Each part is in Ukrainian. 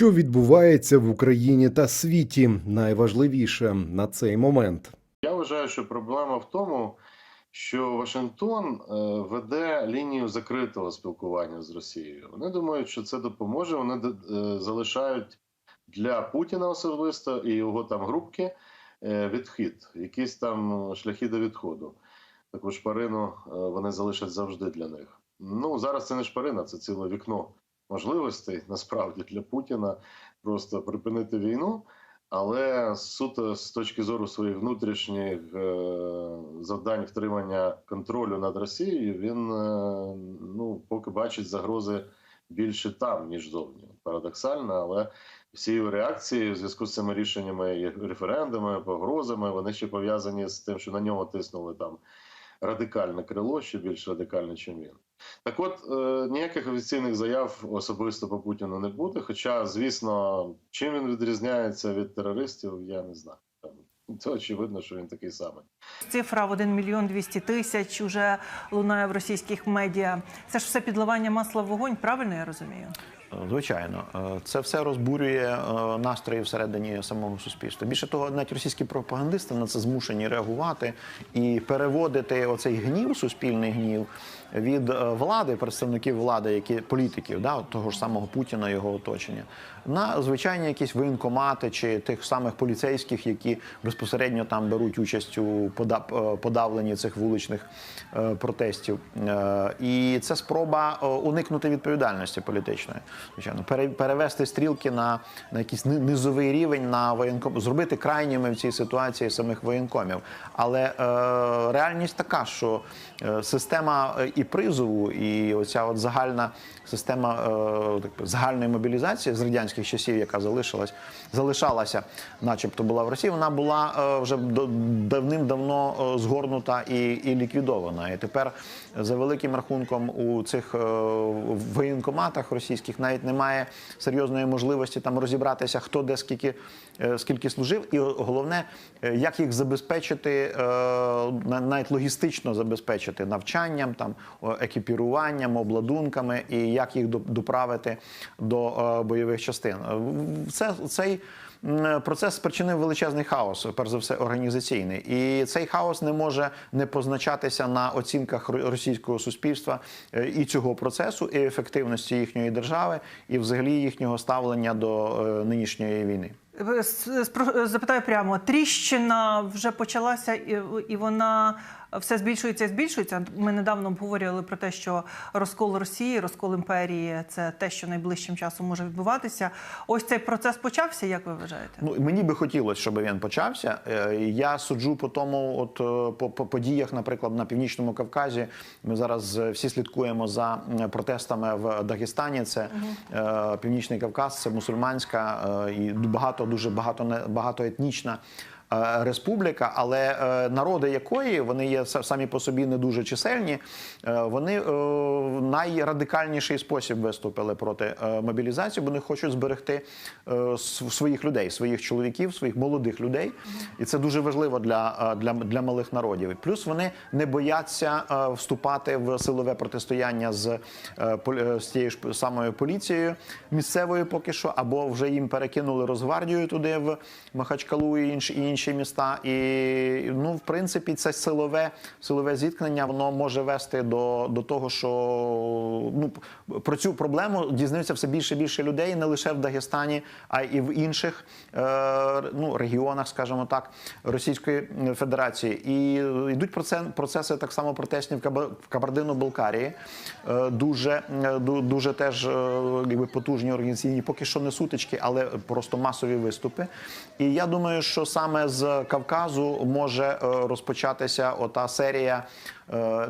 Що відбувається в Україні та світі, найважливіше на цей момент. Я вважаю, що проблема в тому, що Вашингтон е, веде лінію закритого спілкування з Росією. Вони думають, що це допоможе. Вони е, залишають для Путіна особисто і його там групки е, відхід, якісь там шляхи до відходу. Таку шпарину вони залишать завжди для них. Ну зараз це не шпарина, це ціле вікно можливостей насправді для Путіна просто припинити війну. Але суто з точки зору своїх внутрішніх е, завдань втримання контролю над Росією, він е, ну поки бачить загрози більше там ніж зовні. Парадоксально, але всі його реакції в зв'язку з цими рішеннями, референдумами, погрозами, вони ще пов'язані з тим, що на нього тиснули там радикальне крило, ще більш радикальне, ніж він. Так от е, ніяких офіційних заяв особисто по Путіну не буде. Хоча, звісно, чим він відрізняється від терористів, я не знаю. Це очевидно, що він такий самий. Цифра в 1 мільйон 200 тисяч уже лунає в російських медіа. Це ж все підливання масла в вогонь, правильно я розумію? Звичайно, Е, це все розбурює е, настрої всередині самого суспільства. Більше того, навіть російські пропагандисти на це змушені реагувати і переводити оцей гнів, суспільний гнів від е, влади, представників влади, які політиків, да, того ж самого Путіна, його оточення, на звичайні якісь воєнкомати чи тих самих поліцейських, які безпосередньо там беруть участь у пода- подавленні цих вуличних протестів. І це спроба уникнути відповідальності політичної. Звичайно, пере- перевести стрілки на, на якийсь низовий рівень на воєнком, зробити крайніми в цій ситуації самих воєнкомів. Але е, реальність така, що е, система е, і призову, і оця от загальна система е, так загальної мобілізації з радянських часів, яка залишилась, залишалася, начебто була в Росії, вона була е, вже давним-давно е, згорнута і, і ліквідована. І тепер за великим рахунком у цих е, воєнкоматах російських навіть немає серйозної можливості там розібратися, хто де скільки, е, скільки служив, і головне, е, як їх забезпечити, е, навіть логістично забезпечити навчанням, там екіпіруванням, обладунками, і як їх доправити до бойових частин. Це цей. М, Процес спричинив величезний хаос, перш за все організаційний, і цей хаос не може не позначатися на оцінках російського суспільства е, і цього процесу, і ефективності їхньої держави, і взагалі їхнього ставлення до е, нинішньої війни. Запитаю прямо: тріщина вже почалася, і вона все збільшується і збільшується. Ми недавно обговорювали про те, що розкол Росії, розкол імперії це те, що найближчим часом може відбуватися. Ось цей процес почався, як ви вважаєте? Ну мені би хотілося, щоб він почався. Е, Я суджу по тому, от е, по, по подіях, наприклад, на північному Кавказі. Ми зараз е, всі слідкуємо за протестами в Дагестані. Це е, північний Кавказ, це мусульманська і багато дуже багато багатоетнічна. Е, Республіка, але е, народи якої вони є самі по собі не дуже чисельні, е, вони в найрадикальніший спосіб виступили проти мобілізації. бо Вони хочуть зберегти своїх людей, своїх чоловіків, своїх молодих людей, і це дуже важливо для, для, для малих народів. Плюс вони не бояться вступати в силове протистояння з, з тією ж самою поліцією місцевою, поки що, або вже їм перекинули Росгвардію туди в Махачкалу і інші, інші міста. І ну, в принципі, це силове, силове зіткнення воно може вести до, до того, що ну, про цю проблему дізнаються все більше і більше людей, не лише в Дагестані, а і в інших е, ну, регіонах, скажімо так, Російської Федерації. І йдуть проце- процеси так само протестні в Каба- в Кабардино-Балкарії. Е, Дуже, е, дуже теж е, якби, потужні організаційні, поки що не сутички, але просто масові виступи. І я думаю, що саме з Кавказу може е, розпочатися ота серія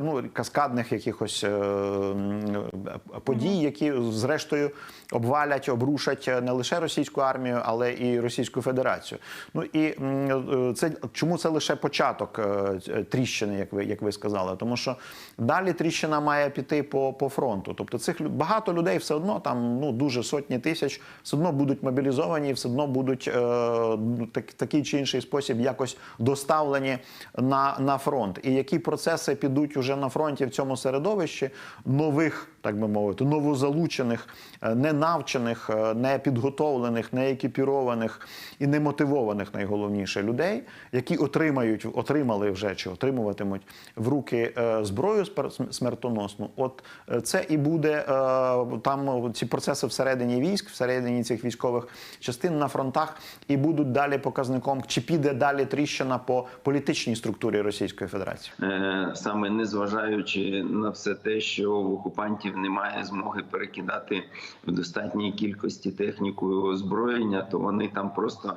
ну, каскадних якихось е, подій, які зрештою обвалять, обрушать не лише російську армію, але і Російську Федерацію. Ну і е, це чому це лише початок е, тріщини, як ви як ви сказали, тому що далі тріщина має піти по, по фронту. Тобто цих багато людей все одно там ну дуже сотні тисяч, все одно будуть мобілізовані, все одно будуть е, ну, так, такий чи інший спосіб якось доставлені на, на фронт. І які процеси підуть уже на фронті в цьому середовищі нових так би мовити, новозалучених, е, ненавчених, е, непідготовлених, неекіпірованих і немотивованих, найголовніше людей, які отримають, отримали вже чи отримуватимуть в руки е, зброю смертоносну. От це і буде там ці процеси всередині військ, всередині цих військових частин на фронтах, і будуть далі показником, чи піде далі тріщина по політичній структурі Російської Федерації. Саме незважаючи на все те, що в окупантів немає змоги перекидати в достатній кількості техніку і озброєння, то вони там просто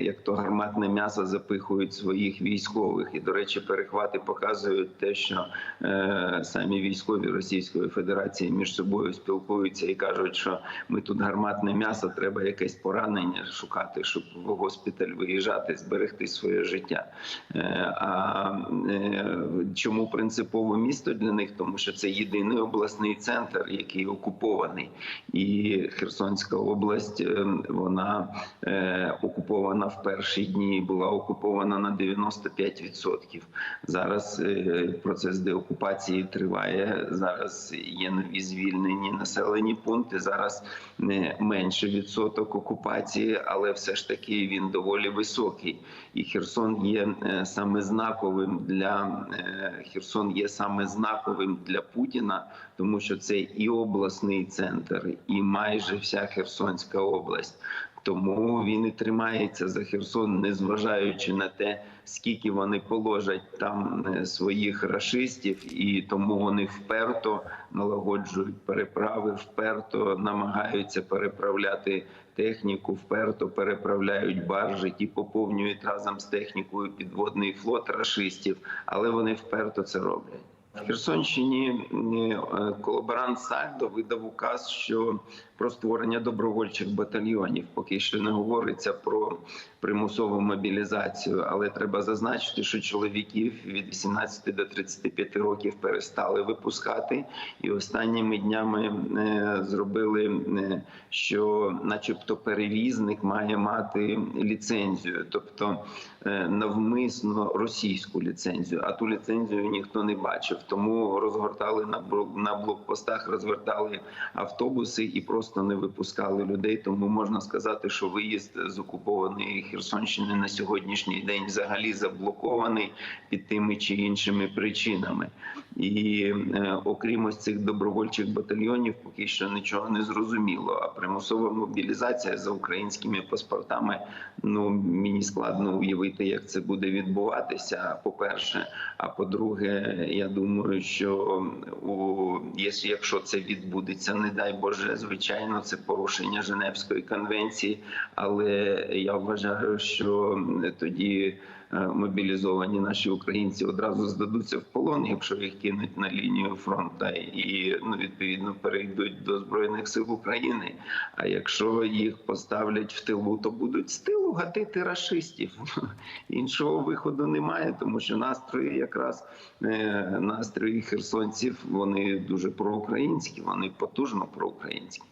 як то гарматне м'ясо запихують своїх військових. І до речі, перехвати показують те, що е, самі військові Російської Федерації між собою спілкуються і кажуть, що ми тут гарматне м'ясо, треба якесь поранення шукати, щоб в госпіталь виїжджати, зберегти своє життя. Е, А е, чому принципове місто для них? Тому що це єдиний обласний центр, який окупований, і Херсонська область е, вона е, окупована в перші дні, була окупована на 95%. Зараз е, процес деокупації триває. Зараз є нові звільнені населені пункти. Зараз не менше відсоток окупації, але все ж таки він доволі високий. І Херсон є е, саме знаковим для е, Херсон є саме знаковим для Путіна, тому що це і обласний центр, і майже вся Херсонська область. Тому він і тримається за Херсон, незважаючи на те, скільки вони положать там е, своїх рашистів, і тому вони вперто налагоджують переправи, вперто намагаються переправляти техніку, вперто переправляють баржі, ті поповнюють разом з технікою підводний флот рашистів, але вони вперто це роблять. Херсонщині е, колаборант Сальдо видав указ, що про створення добровольчих батальйонів. Поки що не говориться про примусову мобілізацію, але треба зазначити, що чоловіків від 18 до 35 років перестали випускати, і останніми днями е, зробили, е, що, начебто, перевізник має мати ліцензію, тобто е, навмисно російську ліцензію, а ту ліцензію ніхто не бачив. Тому розгортали на блокпостах, розвертали автобуси і просто не випускали людей. Тому можна сказати, що виїзд з окупованої Херсонщини на сьогоднішній день взагалі заблокований під тими чи іншими причинами. І е, окрім ось цих добровольчих батальйонів, поки що нічого не зрозуміло. А примусова мобілізація за українськими паспортами. Ну мені складно уявити, як це буде відбуватися. По перше, а по-друге, я думаю, що у якщо- це відбудеться, не дай Боже, звичайно, це порушення Женевської конвенції. Але я вважаю, що тоді мобілізовані наші українці одразу здадуться в полон, якщо їх кинуть на лінію фронту, і ну відповідно перейдуть до збройних сил України. А якщо їх поставлять в тилу, то будуть з тилу гатити рашистів. Іншого виходу немає, тому що настрої, якраз е, настрої херсонців, вони дуже проукраїнські, вони потужно проукраїнські.